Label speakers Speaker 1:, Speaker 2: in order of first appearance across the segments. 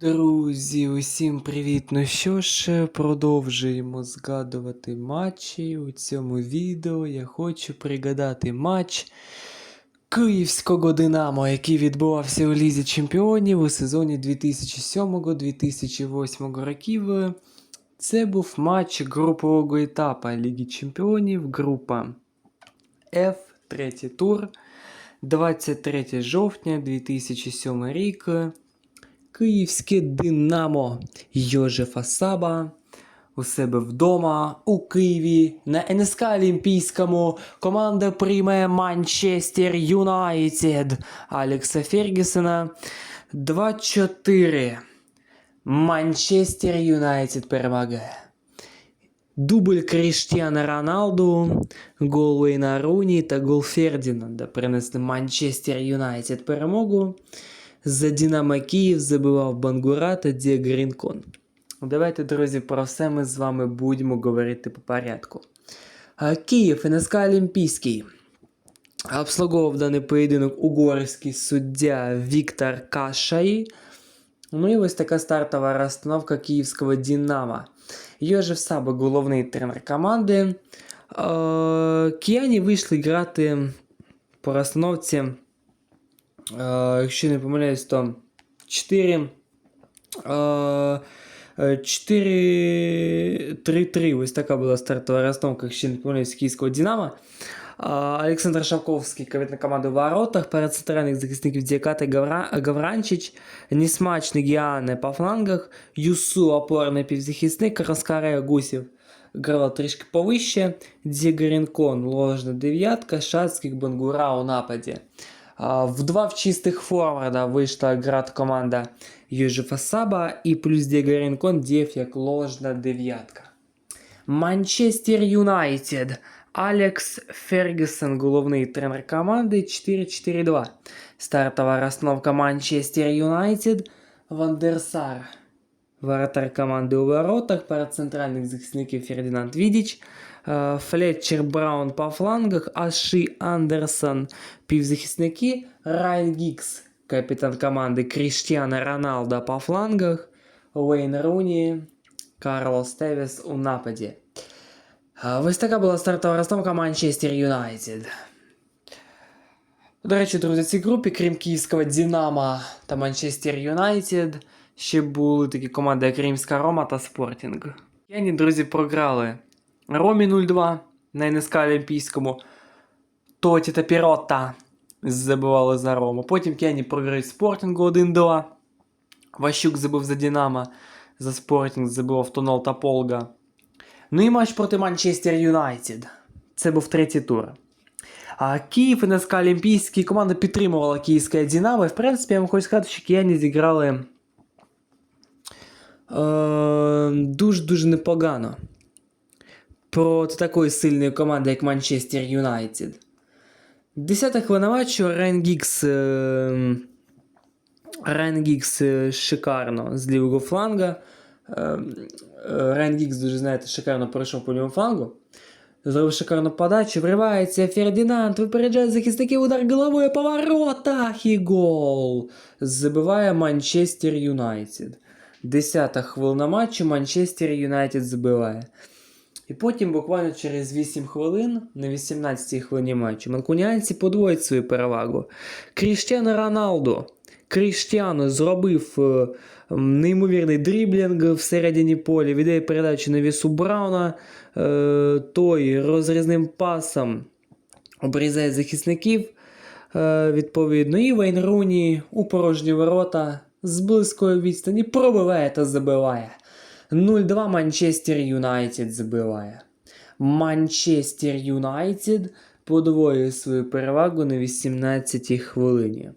Speaker 1: Друзі, усім привіт! Ну що ж, продовжуємо згадувати матчі. У цьому відео я хочу пригадати матч Київського Динамо, який відбувався у Лізі Чемпіонів у сезоні 2007-2008 років. Це був матч групового етапу Ліги Чемпіонів, група F, третій тур, 23 жовтня 2007 рік. Київське Динамо Йожефа Саба у себе вдома у Києві на НСК Олімпійському команда приймає Манчестер Юнайтед Алекса Фергюсона 2-4. Манчестер Юнайтед перемагає. Дубль Кріштіана Роналду, гол Вейна Руні та гол Фердінанда принесли Манчестер Юнайтед перемогу. За Динамо Київ забивав Бангура та Дієго Рінкон. Давайте, друзі, про все ми з вами будемо говорити по порядку. Київ, НСК Олімпійський. Обслуговував даний поєдинок угорський суддя Віктор Кашай. Ну і ось така стартова розстановка київського Динамо. Йожев Саба, головний тренер команди. Кияні вийшли грати по розстановці якщо не помиляюсь, то 4. 4-3-3. Ось така була стартова розстановка, якщо не помиляюсь, київського Динамо. Олександр Шавковський, капітан команди в воротах, перед центральних захисників Діаката Гавра... Гавранчич, Несмачний Гіане по флангах, Юсу опорний півзахисник, Раскарея Гусів грала трішки повище, Дзігарінкон, ложна дев'ятка, Шацьких Бангура у нападі. А, В два в чистих форварда вийшла грати команда Южефа Саба і плюс Дігарінкон діяв як ложна дев'ятка. Манчестер Юнайтед. Алекс Фергюсон, головний тренер команди 4-4-2. Стартова розстановка Манчестер Юнайтед. Вандерсар. Воротар команди у воротах. Перед центральних захисників Фердинанд Відіч. Е, Флетчер Браун по флангах. Аші Андерсон півзахисники. Райан Гікс, капітан команди Кріштіана Роналда по флангах. Уейн Руні. Карлос Тевіс у нападі. А, Ось така була стартова розстановка Манчестер Юнайтед. До речі, друзі, в цій групі, крім київського Динамо та Манчестер Юнайтед, Ще були такі команди, як Римська Рома та Спортінг. Яні, друзі, програли Ромі 0-2 на НСК Олімпійському. Тоті та Пірота забивали за Рому. Потім Кені програють Спортінгу 1-2. Ващук забив за Динамо. За Спортінг забивав Тонол та Полга. Ну і матч проти Манчестер Юнайтед. Це був третій тур. А Київ і НСК Олімпійський команда підтримувала київське Динамо. І в принципі, я вам хочу сказати, що кияні зіграли дуже-дуже непогано. Проти такої сильної команди, як Манчестер Юнайтед. Десята хвилина матчу Райан Гікс. Е, Райан Гікс е, шикарно з лівого фланга. Е, Райан Гікс, дуже знаєте, шикарно пройшов по лівому флангу. Зробив шикарну подачу, вривається Фердинанд, випереджає захисників удар головою по воротах і гол. Забиває Манчестер Юнайтед. Десята хвилина матчу Манчестер Юнайтед забиває. І потім буквально через 8 хвилин, на 18-й хвилині матчу, манкуніанці подвоїть свою перевагу. Кріштіано Роналду. Кріштіано зробив е, неймовірний дріблінг всередині поля, віддає передачу на вісу Брауна. Е, той розрізним пасом обрізає захисників. Е, відповідно, і Вейн Руні у порожні ворота з близької відстані пробиває та забиває. 0-2 Манчестер Юнайтед забиває. Манчестер Юнайтед подвоює свою перевагу на 18-й хвилині.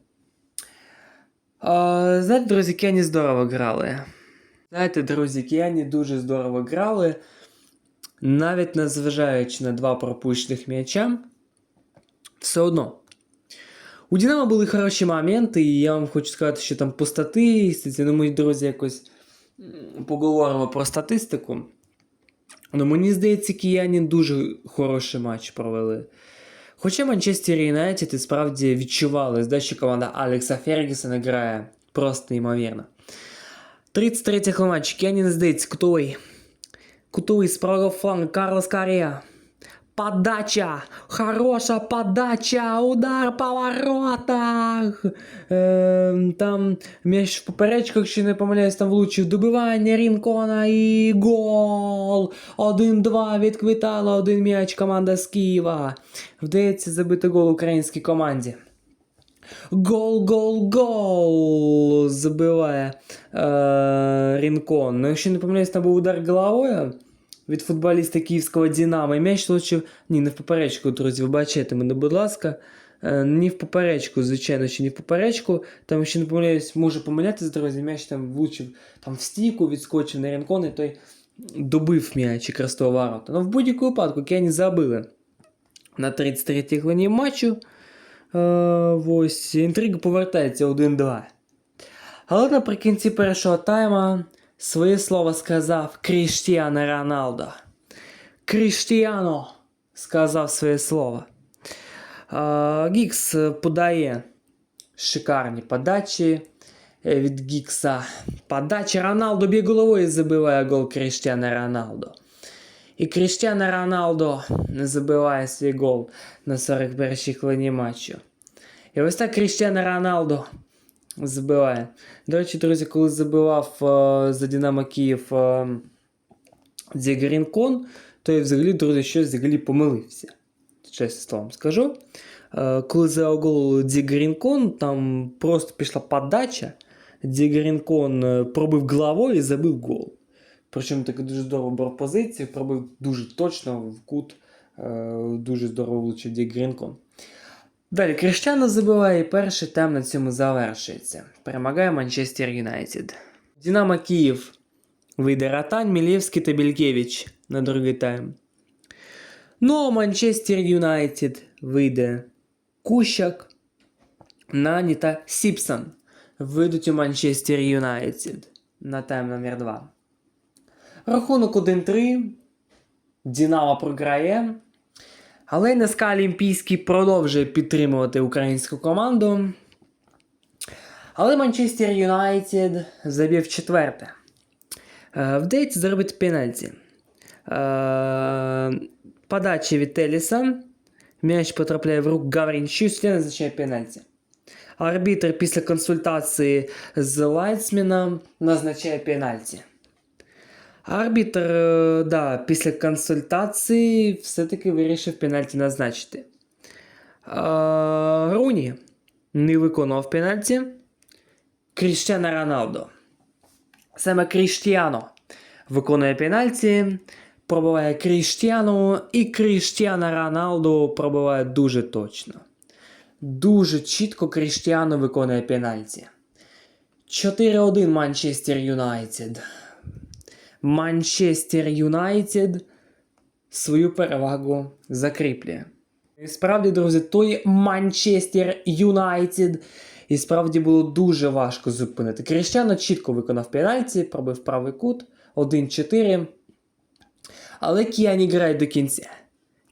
Speaker 1: А, знаєте, друзі, Кені здорово грали. Знаєте, друзі, Кіані дуже здорово грали. Навіть незважаючи на два пропущених м'яча, все одно. У Динамо були хороші моменти, і я вам хочу сказати, що там по статистиці, ну мої друзі, якось поговоримо про статистику. Ну, мені здається, кияні дуже хороший матч провели. Хоча Манчестер Юнайтед і справді відчували, що команда Алекса Фергюсона грає просто неймовірно. 33 хвилина, Кенін здається, кутовий. Кутовий з правого флангу, Карлос Карія. Подача! Хороша подача! Удар по воротах! Ем, там м'яч в поперечках, ще не помиляюсь, там влучив добивання Рінкона і гол! 1-2 відквитала один м'яч команда з Києва. Вдається забити гол українській команді. Гол, гол, гол! Забиває е, Рінкон. Ну, якщо не помиляюсь, там був удар головою від футболіста київського Динамо. І м'яч влучив. Ні, не в поперечку, друзі, вибачайте мене, будь ласка. Е, не в поперечку, звичайно, ще не в поперечку. Там, якщо не помиляюсь, може помилятися, друзі, м'яч там влучив там в стійку, відскочив на Рінкон, і той добив м'яч якраз того ворота. Ну, в будь-якому випадку Кені забили на 33-й хвилині матчу. Е, ось інтрига повертається 1-2. Але наприкінці першого тайма своє слово сказав Кріштіано Роналдо. Кріштіано сказав своє слово. Гікс подає шикарні подачі е, від Гікса. Подача Роналдо б'є головою забиває гол Кріштіано Роналдо. І Кріштіано Роналдо не забиває свій гол на 41-й хвилині матчу. І ось так Кріштіано Роналдо забиває. До речі, друзі, коли забивав е, за Динамо Київ е, Дзігарінкон, то я взагалі, друзі, щось взагалі помилився. Чесно словом скажу. Е, коли забив гол Дзігарінкон, там просто пішла подача. Дзігарінкон е, пробив головою і забив гол. Причому таки дуже здорово брав позицію, пробив дуже точно в кут, е, дуже здорово влучив Дігрінкон. Далі Кріштіано забиває і перший тайм на цьому завершується. Перемагає Манчестер Юнайтед. Динамо Київ вийде Ратань, Мілєвський та Бількевич на другий тайм. Ну Манчестер Юнайтед вийде Кущак, Нані та Сіпсон. Вийдуть у Манчестер Юнайтед на тайм номер 2. Рахунок 1-3. Динамо програє. Але НСК Олімпійський продовжує підтримувати українську команду. Але Манчестер Юнайтед забив четверте. Е, Вдається зробити пенальті. Е, Подача від Теліса. М'яч потрапляє в руку Гаврінчу, і суддя назначає пенальті. Арбітр після консультації з Лайцміном назначає пенальті. Арбітр, е, да, після консультації все-таки вирішив пенальті назначити. Руні не виконував пенальті. Кріштіано Роналдо. Саме Кріштіано виконує пенальті, пробиває Кріштіану, і Кріштіано Роналдо пробиває дуже точно. Дуже чітко Кріштіану виконує пенальті. 4-1 Манчестер Юнайтед. Манчестер Юнайтед свою перевагу закріплює. І справді, друзі, той Манчестер Юнайтед. І справді було дуже важко зупинити. Кріщано чітко виконав пенальті, пробив правий кут 1-4. Але Кіані грає до кінця.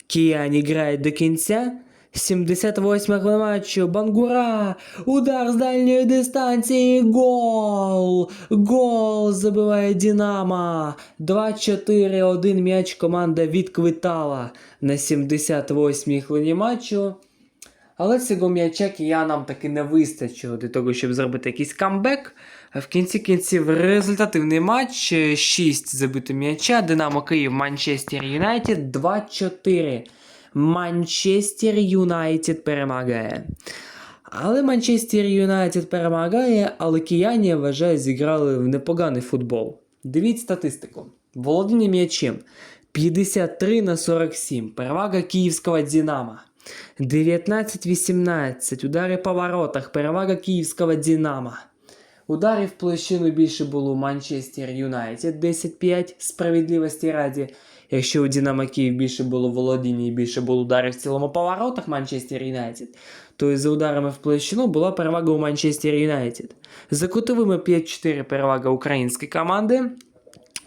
Speaker 1: Кіані грає до кінця. 78 хвилина матчу. Бангура. Удар з дальньої дистанції. Гол. Гол забиває Динамо. 2-4. Один м'яч команда відквитала на 78-й хвилині матчу. Але цього м'яча киянам таки не вистачило для того, щоб зробити якийсь камбек. В кінці кінців результативний матч. 6 забито м'яча. Динамо Київ, Манчестер Юнайтед 2-4. Манчестер Юнайтед перемагає. Але Манчестер Юнайтед перемагає, але кияні, я вважаю, зіграли в непоганий футбол. Дивіть статистику. Володіння м'ячем 53 на 47. Перевага київського Динамо. 19-18. Удари по воротах. Перевага київського Динамо. Ударів в площину більше було Манчестер Юнайтед 10-5 справедливості раді. Якщо у Динамо Київ більше було володіння і більше було ударів в цілому по воротах Манчестер Юнайтед, то і за ударами в площину була перевага у Манчестер Юнайтед. За кутовими 5-4 перевага української команди.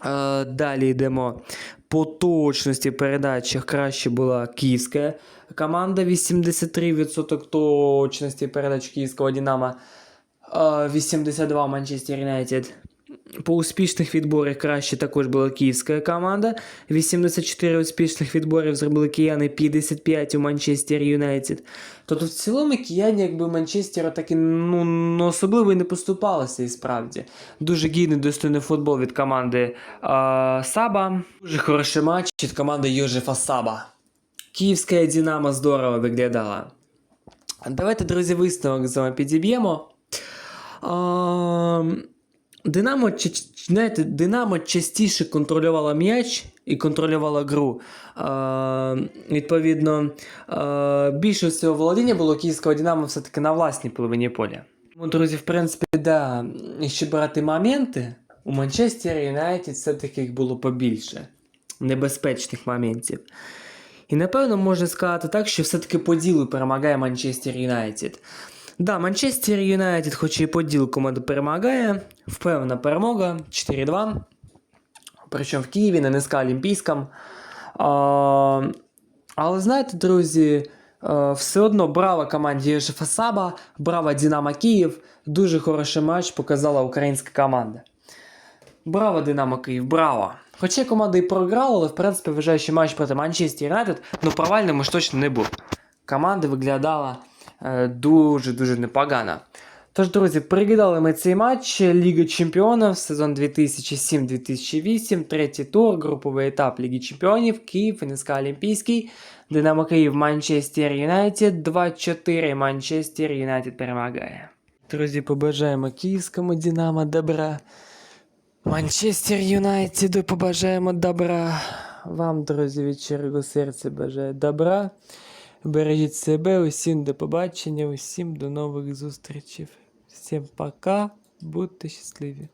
Speaker 1: Е, Далі йдемо по точності передачах краще була київська команда. 83% точності передач київського Динамо. Е, 82 Манчестер Юнайтед. По успішних відборах краще також була київська команда. 84 успішних відборів зробили кияни 55 у Манчестер Юнайтед. Тобто в цілому кияні, якби Манчестеру таки ну, ну, особливо і не поступалося і справді. Дуже гідний достойний футбол від команди а, Саба. Дуже хороший матч від команди Йожефа Саба. Київська Динамо здорово виглядала. Давайте, друзі, висновок з вами підіб'ємо. А, Динамо, знаєте, Динамо частіше контролювала м'яч і контролювала гру. А, відповідно, а, більше всього володіння було київського Динамо все-таки на власній половині поля. Тому, друзі, в принципі, да, якщо брати моменти, у Манчестер Юнайтед все-таки їх було побільше небезпечних моментів. І напевно можна сказати так, що все-таки по ділу перемагає Манчестер Юнайтед. Да, Манчестер Юнайтед, хоч і по ділу команда перемагає, впевнена перемога 4-2. Причому в Києві на НСК Олімпійському. А, але знаєте, друзі, все одно браво команді Єжефа Саба, браво Динамо Київ. Дуже хороший матч показала українська команда. Браво, Динамо Київ, браво! Хоча команда і програла, але в принципі вважаю, що матч проти Манчестер Юнайтед ну, провальним ж точно не був. Команда виглядала дуже-дуже непогано. Тож, друзі, пригадали ми цей матч Ліги Чемпіонів сезон 2007-2008, третій тур, груповий етап Ліги Чемпіонів, Київ, НСК Олімпійський, Динамо Київ, Манчестер Юнайтед, 2-4 Манчестер Юнайтед перемагає. Друзі, побажаємо київському Динамо добра. Манчестер Юнайтеду побажаємо добра. Вам, друзі, від щирого серця бажаю добра. Бережіть себе, усім до побачення, усім до нових зустрічей. Всім пока, будьте щасливі.